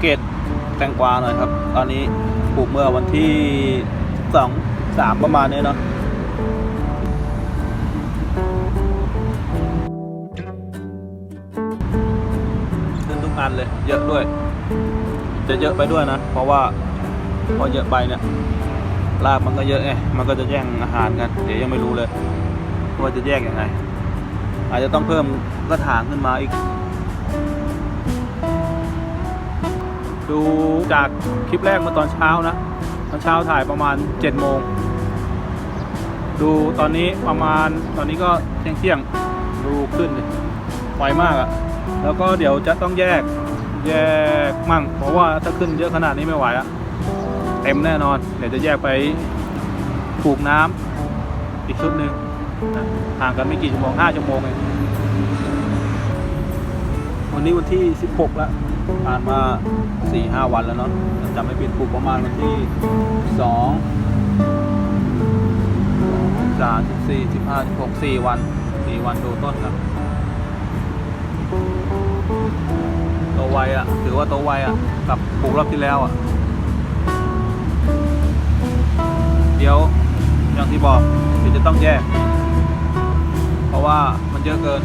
เกตแตงกวาหน่อยครับ ตอนนี้ปลูกเมื่อวันที่สองสามประมาณนี้เนาะขึ้นทุกอันเลย เยอะด้วย จะเยอะไปด้วยนะ เพราะว่าพอเยอะไปเนี่ยรากมันก็เยอะไง มันก็จะแย่งอาหารกัน เดี๋ยวยังไม่รู้เลย ว่าจะแยกยังไง อาจจะต้องเพิ่มกระถางขึ้นมาอีก ดูจากคลิปแรกเมื่อตอนเช้านะ ตอนเช้าถ่ายประมาณ7จ็ดโมง ดูตอนนี้ประมาณตอนนี้ก็เที่ยงเที่ยงดูขึ้นดิไวมากอะแล้วก็เดี๋ยวจะต้องแยกแยกมั่ง เพราะว่าถ้าขึ้นเยอะขนาดนี้ไม่ไหวอะเต็มแน่นอน เดี๋ยวจะแยกไปปลูกน้ำอีกชุดหนึ่งห่างกันไม่กี่ชั่วโมง5ชั่วโมงเองวันนี้วันที่ 16 แล้วผ่านมา สี่ห้าวันแล้วเนาะจำไม่ผิดปลูกประมาณวันที่สองสามสิบสี่สิบห้าสิบหกสี่วันสี่วันดูต้นครับโตไวอะ่ะถือว่าโตไวอะ่ะกับปลูกรอบที่แล้วอะ่ะ เดี๋ยวอย่างที่บอกเดี๋ยวจะต้องแยก เพราะว่ามันเยอะเกิน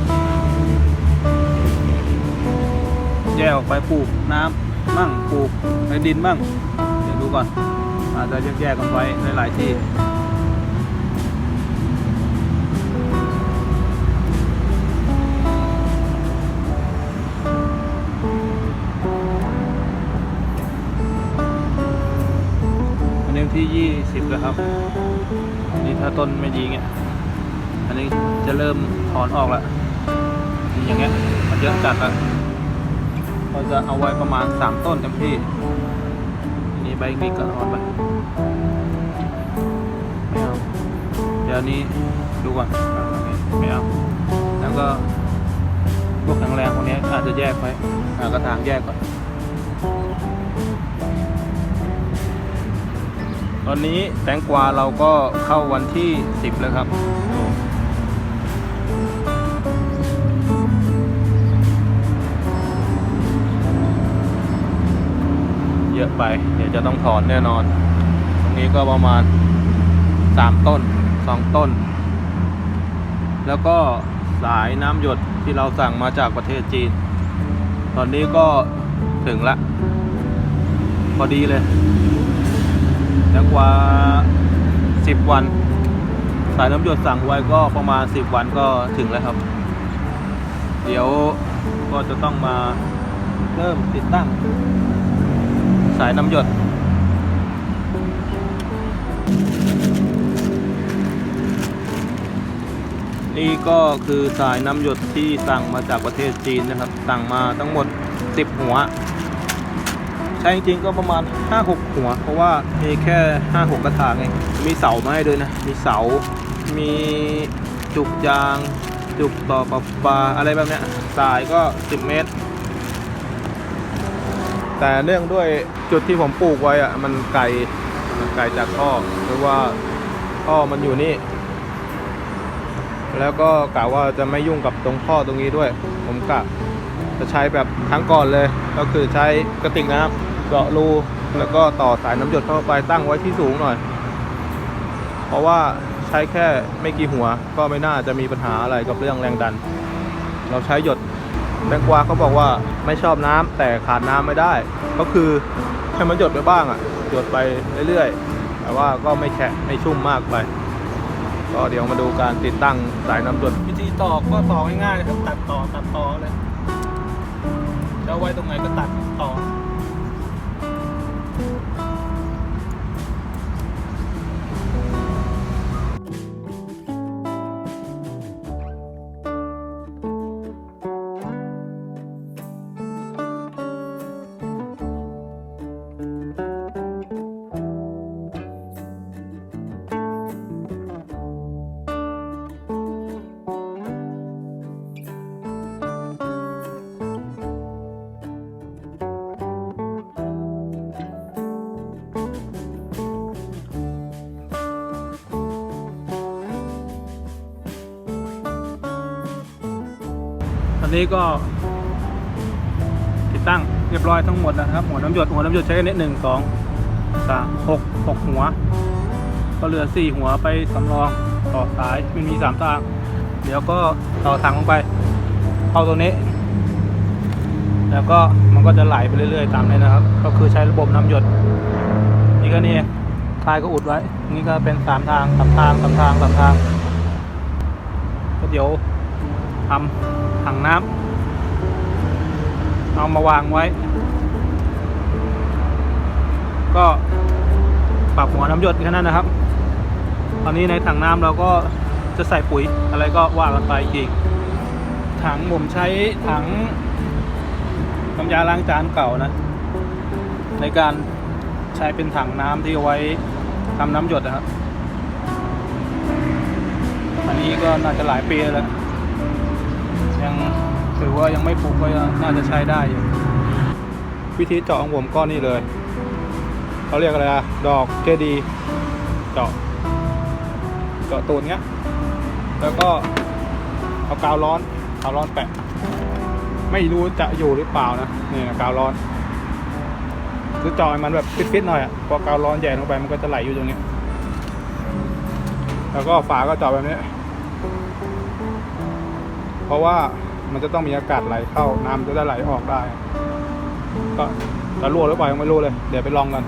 แยกออกไปปลูกน้ำ มั่งปลูกในดินมั่งเดี๋ยวดูก่อน อาจจะแยกๆกันไว้ในหลายที่อันนี้วันที่ 20 แล้วครับ อันนี้ถ้าต้นไม่ดีเงี้ย อันนี้จะเริ่มถอนออกแล้วอย่างเงี้ย มันเยอะจัดแล้ว เราจะเอาไว้ประมาณ 3 ต้นเต็มที่นนี้ใบนี้ก็ถอนไปไม่เอาเดี๋ยวนี้ดูก่อนไม่เอาแล้วก็พวกแข็งแรงพวกนี้อาจจะแยกไว้หากระถางแยกก่อน ตอนนี้แตงกวาเราก็เข้าวันที่ 10 แล้วครับ เยอะไป เดี๋ยวจะต้องถอนแน่นอน ตรงนี้ก็ประมาณ 3 ต้น 2 ต้น แล้วก็สายน้ำหยดที่เราสั่งมาจากประเทศจีน ตอนนี้ก็ถึงละ พอดีเลยแล้วกว่า 10 วัน สายน้ำหยดสั่งไว้ก็ประมาณ 10 วันก็ถึงแล้วครับ เดี๋ยวก็จะต้องมาเริ่มติดตั้ง สายน้ำหยด นี่ก็คือสายน้ำหยดที่สั่งมาจากประเทศจีนนะครับ สั่งมาทั้งหมด 10 หัว ใช้จริงๆก็ประมาณ 5-6 หัว เพราะว่ามีแค่ 5-6 กระถางเอง มีเสามาให้ด้วยนะ มีเสา มีจุกยาง จุกต่อปลาปลาอะไรแบบเนี้ย สายก็ 10 เมตร แต่เนื่องด้วยจุดที่ผมปลูกไว้อะมันไกลมันไกลจากท่อหรือว่าท่อมันอยู่นี่ แล้วก็กะว่าจะไม่ยุ่งกับตรงท่อตรงนี้ด้วย ผมกะจะใช้แบบครั้งก่อนเลย ก็คือใช้กระติกน้ำเจาะรูแล้วก็ต่อสายน้ำหยดเข้าไปตั้งไว้ที่สูงหน่อย เพราะว่าใช้แค่ไม่กี่หัวก็ไม่น่าจะมีปัญหาอะไรกับเรื่องแรงดัน เราใช้หยด แตงกวาเขาบอกว่าไม่ชอบน้ำแต่ขาดน้ำไม่ได้ ก็คือให้มันหยดไปบ้างอะหยดไปเรื่อยๆ แต่ว่าก็ไม่แฉะไม่ชุ่มมากไป ก็เดี๋ยวมาดูการติดตั้งสายน้ำหยดวิธีต่อก็ต่อง่ายๆเลยครับตัดต่อตัดต่อเลยจะไว้ตรงไหนก็ตัดต่อ นี้ก็ ติดตั้งเรียบร้อยทั้งหมดแล้วนะครับ หัวน้ำหยดหัวน้ำหยดใช้กันนิดหนึ่งสองสามหกหกหัว ก็เหลือสี่หัวไปสำรองต่อสายมันมีสามทาง เดี๋ยวก็ต่อถังลงไปเข้าตัวนี้ แล้วก็มันก็จะไหลไปเรื่อยๆตามนี้นะครับ ก็คือใช้ระบบน้ำหยด นี่ก็นี่ท้ายก็อุดไว้ นี่ก็เป็นสามทางสามทางสามทางสามทางก็เดี๋ยวทำ ถังน้ำเอามาวางไว้ ก็ปรับหัวน้ำหยดแค่นั้นนะครับตอนนี้ในถังน้ำเราก็จะใส่ปุ๋ยอะไรก็ว่ากันไปอีกถังผมใช้ถังน้ำยาล้างจานเก่านะ ในการใช้เป็นถังน้ำที่เอาไว้ทำน้ำหยดนะครับอันนี้ก็น่าจะหลายปีแล้ว ยังถือว่ายังไม่ปลูกก็น่าจะใช้ได้อยู่วิธีเจาะของผมก็นี่เลยเขาเรียกอะไรอะดอกเจดี เจาะ เจาะตูนเงี้ย แล้วก็เอากาวร้อนกาวร้อนแปะ ไม่รู้จะอยู่หรือเปล่านะนี่นะกาวร้อนคือเจาะมันแบบฟิตๆหน่อยอะพอกาวร้อนใหญ่ลงไปมันก็จะไหลอยู่ตรงนี้ แล้วก็ฝาก็เจาะแบบนี้ เพราะว่ามันจะต้องมีอากาศไหลเข้าน้ำจะได้ไหลออกได้ ก็จะรั่วหรือเปล่ายังไม่รู้เลย เดี๋ยวไปลองกัน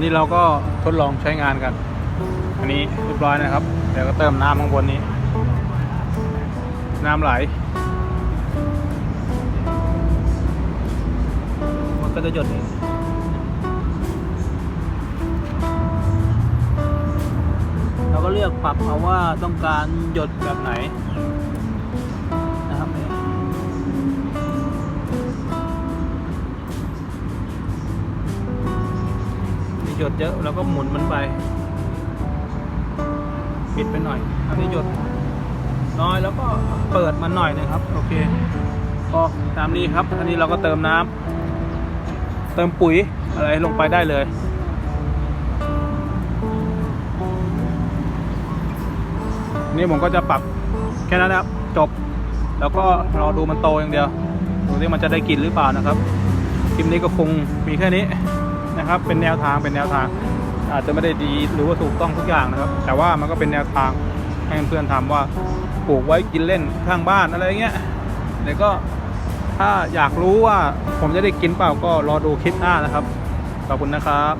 นี่เราก็ทดลองใช้งานกัน อันนี้เรียบร้อยนะครับ เดี๋ยวก็เติมน้ำข้างบนนี้ น้ำไหล มันก็จะหยดเองเราก็เลือกปรับเอาว่าต้องการหยดแบบไหน หยดเยอะแล้วก็หมุนมันไปปิดไปหน่อยอันนี้หยดน้อยแล้วก็เปิดมันหน่อยนะครับ โอเคก็ตามนี้ครับ อันนี้เราก็เติมน้ำเติมปุ๋ยอะไรลงไปได้เลยนี่ผมก็จะปรับแค่นั้นนะครับ จบ แล้วก็รอดูมันโตอย่างเดียวดูที่มันจะได้กินหรือเปล่านะครับคลิปนี้ก็คงมีแค่นี้ นะครับ เป็นแนวทางเป็นแนวทาง อาจจะไม่ได้ดีหรือว่าถูกต้องทุกอย่างนะครับ แต่ว่ามันก็เป็นแนวทางให้เพื่อนๆทำว่าปลูกไว้กินเล่นข้างบ้านอะไรเงี้ยเดี๋ยวก็ถ้าอยากรู้ว่าผมจะได้กินเปล่าก็รอดูคลิปหน้านะครับ ขอบคุณนะครับ